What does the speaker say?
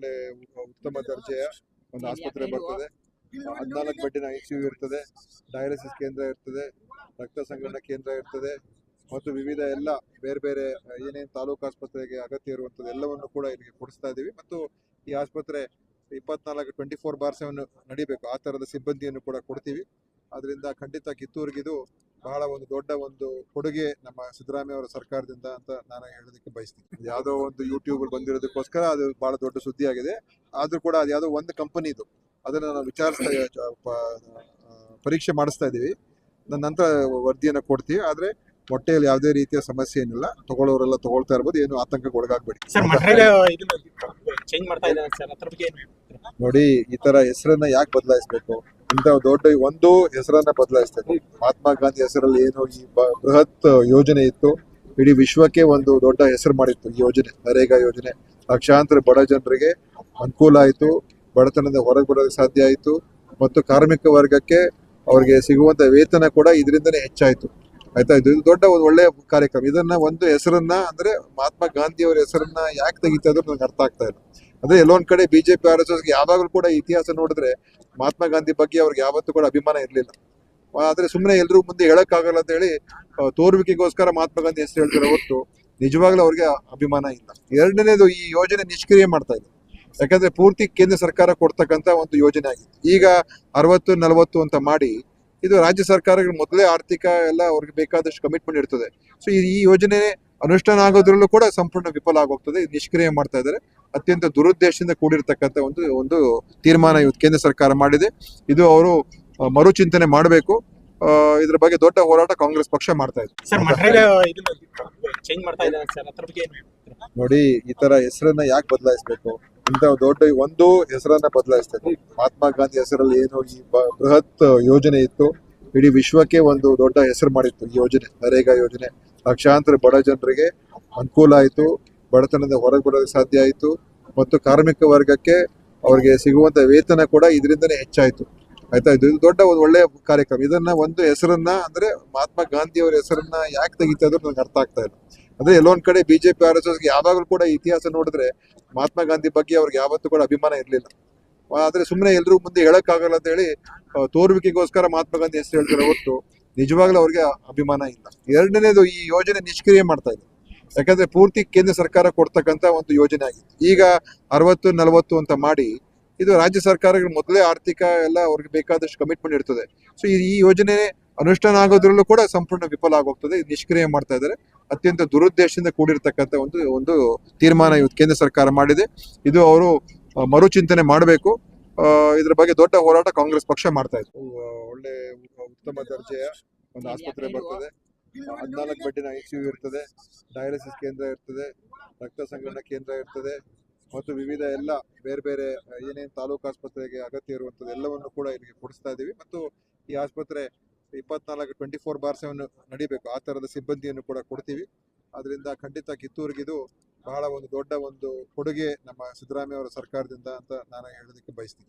ಒಳ್ಳೆ ಉತ್ತಮ ದರ್ಜೆಯ ಒಂದು ಆಸ್ಪತ್ರೆ ಬರ್ತದೆ. ಹದಿನಾಲ್ಕು ಬೆಡ್ಡಿನ ಐ ಸಿ ಯು ಇರ್ತದೆ ಡಯಾಲಿಸಿಸ್ ಕೇಂದ್ರ ಇರ್ತದೆ ರಕ್ತ ಸಂಗ್ರಹಣ ಕೇಂದ್ರ ಇರ್ತದೆ ಮತ್ತು ವಿವಿಧ ಎಲ್ಲ ಬೇರೆ ಬೇರೆ ಏನೇನು ತಾಲೂಕು ಆಸ್ಪತ್ರೆಗೆ ಅಗತ್ಯ ಇರುವಂಥದ್ದು ಎಲ್ಲವನ್ನು ಕೂಡ ಇಲ್ಲಿಗೆ ಕೊಡಿಸ್ತಾ ಇದ್ದೀವಿ. ಮತ್ತು ಈ ಆಸ್ಪತ್ರೆ ಇಪ್ಪತ್ನಾಲ್ಕು ಟ್ವೆಂಟಿ ಫೋರ್ ಬಾರ್ ಸೆವೆನ್ ನಡಿಬೇಕು. ಆ ಥರದ ಸಿಬ್ಬಂದಿಯನ್ನು ಕೂಡ ಕೊಡ್ತೀವಿ. ಅದರಿಂದ ಖಂಡಿತ ಕಿತ್ತೂರಿಗಿದು ಬಹಳ ಒಂದು ದೊಡ್ಡ ಒಂದು ಕೊಡುಗೆ ನಮ್ಮ ಸಿದ್ದರಾಮಯ್ಯ ಅವರ ಸರ್ಕಾರದಿಂದ ಅಂತ ನಾನು ಹೇಳೋದಕ್ಕೆ ಬಯಸ್ತೀನಿ. ಯಾವುದೋ ಒಂದು ಯೂಟ್ಯೂಬ್ ಬಂದಿರೋದಕ್ಕೋಸ್ಕರ ಅದು ಬಹಳ ದೊಡ್ಡ ಸುದ್ದಿ ಆಗಿದೆ ಆದ್ರೂ ಕೂಡ ಅದು ಯಾವುದೋ ಒಂದು ಕಂಪನಿ ಇದು. ಅದನ್ನ ನಾವು ವಿಚಾರಿಸ್ತಾ ಪರೀಕ್ಷೆ ಮಾಡಿಸ್ತಾ ಇದ್ದೀವಿ. ನನ್ನ ನಂತರ ವರದಿಯನ್ನು ಕೊಡ್ತೀವಿ. ಆದ್ರೆ ಹೊಟ್ಟೆಯಲ್ಲಿ ಯಾವುದೇ ರೀತಿಯ ಸಮಸ್ಯೆ ಏನಿಲ್ಲ. ತಗೊಳ್ಳೋರೆಲ್ಲ ತಗೊಳ್ತಾ ಇರ್ಬೋದು. ಏನು ಆತಂಕಕ್ಕೆ ಒಳಗಾಗಬೇಡಿ. ನೋಡಿ ಈ ತರ ಹೆಸರನ್ನ ಯಾಕೆ ಬದಲಾಯಿಸಬೇಕು? ಇಂಥ ದೊಡ್ಡ ಒಂದು ಹೆಸರನ್ನ ಬದಲಾಯಿಸ್ಬೇಕು ಮಹಾತ್ಮ ಗಾಂಧಿ ಹೆಸರಲ್ಲಿ ಏನು ಈ ಬೃಹತ್ ಯೋಜನೆ ಇತ್ತು. ಇಡೀ ವಿಶ್ವಕ್ಕೆ ಒಂದು ದೊಡ್ಡ ಹೆಸರು ಮಾಡಿತ್ತು ಈ ಯೋಜನೆ, ನರೇಗಾ ಯೋಜನೆ. ಲಕ್ಷಾಂತರ ಬಡ ಜನರಿಗೆ ಅನುಕೂಲ ಆಯಿತು. ಬಡತನದ ಹೊರಗೆ ಬರೋದಕ್ಕೆ ಸಾಧ್ಯ ಆಯಿತು. ಮತ್ತು ಕಾರ್ಮಿಕ ವರ್ಗಕ್ಕೆ ಅವರಿಗೆ ಸಿಗುವಂತ ವೇತನ ಕೂಡ ಇದರಿಂದನೇ ಹೆಚ್ಚಾಯಿತು. ಆಯ್ತಾ? ಇದು ಇದು ದೊಡ್ಡ ಒಂದು ಒಳ್ಳೆಯ ಕಾರ್ಯಕ್ರಮ. ಇದನ್ನ ಒಂದು ಹೆಸರನ್ನ ಅಂದ್ರೆ ಮಹಾತ್ಮ ಗಾಂಧಿ ಅವರ ಹೆಸರನ್ನ ಯಾಕೆ ತೆಗಿತಾ ಇದ್ರು ನನಗೆ ಅರ್ಥ ಆಗ್ತಾ ಇಲ್ಲ. ಅದೇ ಎಲ್ಲೊಂದ್ ಕಡೆ ಬಿಜೆಪಿ, ಆರ್ ಎಸ್ ಯಾವಾಗಲೂ ಕೂಡ ಇತಿಹಾಸ ನೋಡಿದ್ರೆ ಮಹಾತ್ಮ ಗಾಂಧಿ ಬಗ್ಗೆ ಅವ್ರಿಗೆ ಯಾವತ್ತೂ ಕೂಡ ಅಭಿಮಾನ ಇರಲಿಲ್ಲ. ಆದ್ರೆ ಸುಮ್ಮನೆ ಎಲ್ರಿಗೂ ಮುಂದೆ ಹೇಳಕ್ಕಾಗಲ್ಲ ಅಂತ ಹೇಳಿ ತೋರ್ವಿಕೆಗೋಸ್ಕರ ತೋರುವಿಕೆಗೋಸ್ಕರ ಮಹಾತ್ಮ ಗಾಂಧಿ ಹೆಸರು ಹೇಳ್ತಾರೆ ಹೊತ್ತು ನಿಜವಾಗ್ಲೂ ಅವ್ರಿಗೆ ಅಭಿಮಾನ ಇಲ್ಲ. ಎರಡನೇದು ಈ ಯೋಜನೆ ನಿಷ್ಕ್ರಿಯ ಮಾಡ್ತಾ ಇದೆ. ಯಾಕಂದ್ರೆ ಪೂರ್ತಿ ಕೇಂದ್ರ ಸರ್ಕಾರ ಕೊಡ್ತಕ್ಕಂತ ಒಂದು ಯೋಜನೆ ಆಗಿದೆ ಈಗ ಅರವತ್ತು, ನಲವತ್ತು ಅಂತ ಮಾಡಿ ಇದು ರಾಜ್ಯ ಸರ್ಕಾರಗಳು ಮೊದಲೇ ಆರ್ಥಿಕ ಎಲ್ಲ ಅವ್ರಿಗೆ ಬೇಕಾದಷ್ಟು ಕಮಿಟ್ಮೆಂಟ್ ಇರ್ತದೆ. ಸೊ ಈ ಯೋಜನೆ ಅನುಷ್ಠಾನ ಆಗೋದ್ರಲ್ಲೂ ಕೂಡ ಸಂಪೂರ್ಣ ವಿಫಲ ಆಗೋಗ್ತದೆ ನಿಷ್ಕ್ರಿಯ ಮಾಡ್ತಾ ಇದ್ದಾರೆ. ಅತ್ಯಂತ ದುರುದ್ದೇಶದಿಂದ ಕೂಡಿರ್ತಕ್ಕಂಥ ಒಂದು ಒಂದು ತೀರ್ಮಾನ ಇವತ್ತು ಕೇಂದ್ರ ಸರ್ಕಾರ ಮಾಡಿದೆ. ಇದು ಅವರು ಮರುಚಿಂತನೆ ಮಾಡಬೇಕು. ಇದ್ರ ಬಗ್ಗೆ ದೊಡ್ಡ ಹೋರಾಟ ಕಾಂಗ್ರೆಸ್ ಪಕ್ಷ ಮಾಡ್ತಾ ಇದೆ. ನೋಡಿ ಈ ತರ ಹೆಸರನ್ನ ಯಾಕೆ ಬದಲಾಯಿಸ್ಬೇಕು? ಇಂತ ದೊಡ್ಡ ಒಂದು ಹೆಸರನ್ನ ಬದಲಾಯಿಸಬೇಕು ಮಹಾತ್ಮ ಗಾಂಧಿ ಹೆಸರಲ್ಲಿ ಏನು ಈ ಬೃಹತ್ ಯೋಜನೆ ಇತ್ತು. ಇಡೀ ವಿಶ್ವಕ್ಕೆ ಒಂದು ದೊಡ್ಡ ಹೆಸರು ಮಾಡಿತ್ತು ಈ ಯೋಜನೆ ನರೇಗಾ ಯೋಜನೆ. ಲಕ್ಷಾಂತರ ಬಡ ಜನರಿಗೆ ಅನುಕೂಲ ಆಯಿತು. ಬಡತನದ ಹೊರಗೆ ಬರೋದಕ್ಕೆ ಸಾಧ್ಯ ಆಯಿತು. ಮತ್ತು ಕಾರ್ಮಿಕ ವರ್ಗಕ್ಕೆ ಅವರಿಗೆ ಸಿಗುವಂತ ವೇತನ ಕೂಡ ಇದರಿಂದನೇ ಹೆಚ್ಚಾಯಿತು. ಆಯ್ತಾ? ಇದು ದೊಡ್ಡ ಒಂದು ಒಳ್ಳೆಯ ಕಾರ್ಯಕ್ರಮ. ಇದನ್ನ ಒಂದು ಹೆಸರನ್ನ ಅಂದ್ರೆ ಮಹಾತ್ಮ ಗಾಂಧಿ ಅವರ ಹೆಸರನ್ನ ಯಾಕೆ ತೆಗಿತಾ ಇದ್ರು ನನಗೆ ಅರ್ಥ ಆಗ್ತಾ ಇಲ್ಲ. ಅಂದ್ರೆ ಎಲ್ಲೊಂದ್ ಕಡೆ ಬಿಜೆಪಿ, ಆರ್ ಎಸ್ ಯಾವಾಗಲೂ ಕೂಡ ಇತಿಹಾಸ ನೋಡಿದ್ರೆ ಮಹಾತ್ಮ ಗಾಂಧಿ ಬಗ್ಗೆ ಅವ್ರಿಗೆ ಯಾವತ್ತೂ ಕೂಡ ಅಭಿಮಾನ ಇರಲಿಲ್ಲ. ಆದ್ರೆ ಸುಮ್ಮನೆ ಎಲ್ಲರೂ ಮುಂದೆ ಹೇಳಕ್ಕಾಗಲ್ಲ ಅಂತ ಹೇಳಿ ತೋರುವಿಕೆಗೋಸ್ಕರ ಮಹಾತ್ಮ ಗಾಂಧಿ ಹೆಸರು ಹೇಳ್ತಾರೆ ಹೊರತು. ನಿಜವಾಗ್ಲೂ ಅವ್ರಿಗೆ ಅಭಿಮಾನ ಇಲ್ಲ. ಎರಡನೇದು ಈ ಯೋಜನೆ ನಿಷ್ಕ್ರಿಯ ಮಾಡ್ತಾ ಇದೆ. ಯಾಕಂದ್ರೆ ಪೂರ್ತಿ ಕೇಂದ್ರ ಸರ್ಕಾರ ಕೊಡ್ತಕ್ಕಂತ ಒಂದು ಯೋಜನೆ ಆಗಿತ್ತು. ಈಗ ಅರವತ್ತು, ನಲವತ್ತು ಅಂತ ಮಾಡಿ ಇದು ರಾಜ್ಯ ಸರ್ಕಾರಗಳು ಮೊದಲೇ ಆರ್ಥಿಕ ಎಲ್ಲ ಅವ್ರಿಗೆ ಬೇಕಾದಷ್ಟು ಕಮಿಟ್ಮೆಂಟ್ ಇರ್ತದೆ. ಸೊ ಈ ಯೋಜನೆ ಅನುಷ್ಠಾನ ಆಗೋದ್ರಲ್ಲೂ ಕೂಡ ಸಂಪೂರ್ಣ ವಿಫಲ ಆಗೋಗ್ತದೆ, ನಿಷ್ಕ್ರಿಯ ಮಾಡ್ತಾ ಇದ್ದಾರೆ. ಅತ್ಯಂತ ದುರುದ್ದೇಶದಿಂದ ಕೂಡಿರ್ತಕ್ಕಂಥ ಒಂದು ಒಂದು ತೀರ್ಮಾನ ಇವತ್ತು ಕೇಂದ್ರ ಸರ್ಕಾರ ಮಾಡಿದೆ. ಇದು ಅವರು ಮರುಚಿಂತನೆ ಮಾಡಬೇಕು. ಇದ್ರ ಬಗ್ಗೆ ದೊಡ್ಡ ಹೋರಾಟ ಕಾಂಗ್ರೆಸ್ ಪಕ್ಷ ಮಾಡ್ತಾ ಇತ್ತು. ಒಳ್ಳೆ ಉತ್ತಮ ದರ್ಜೆಯ ಒಂದು ಆಸ್ಪತ್ರೆ ಬರ್ತದೆ. ಹದಿನಾಲ್ಕು ಬೆಡ್ಡಿನ ಐ ಸಿ ಯು ಇರ್ತದೆ ಡಯಾಲಿಸಿಸ್ ಕೇಂದ್ರ ಇರ್ತದೆ ರಕ್ತ ಸಂಗ್ರಹಣ ಕೇಂದ್ರ ಇರ್ತದೆ ಮತ್ತು ವಿವಿಧ ಎಲ್ಲ ಬೇರೆ ಬೇರೆ ಏನೇನು ತಾಲೂಕು ಆಸ್ಪತ್ರೆಗೆ ಅಗತ್ಯ ಇರುವಂಥದ್ದು ಎಲ್ಲವನ್ನು ಕೂಡ ಇಲ್ಲಿಗೆ ಕೊಡಿಸ್ತಾ ಇದ್ದೀವಿ. ಮತ್ತು ಈ ಆಸ್ಪತ್ರೆ ಇಪ್ಪತ್ನಾಲ್ಕು ಟ್ವೆಂಟಿ ಫೋರ್ ಬಾರ್ ಸೆವೆನ್ ನಡಿಬೇಕು. ಆ ಥರದ ಸಿಬ್ಬಂದಿಯನ್ನು ಕೂಡ ಕೊಡ್ತೀವಿ. ಅದರಿಂದ ಖಂಡಿತ ಕಿತ್ತೂರಿಗಿದು ಬಹಳ ಒಂದು ದೊಡ್ಡ ಒಂದು ಕೊಡುಗೆ ನಮ್ಮ ಸಿದ್ದರಾಮಯ್ಯ ಅವರ ಸರ್ಕಾರದಿಂದ ಅಂತ ನಾನು ಹೇಳೋದಕ್ಕೆ ಬಯಸ್ತೀನಿ.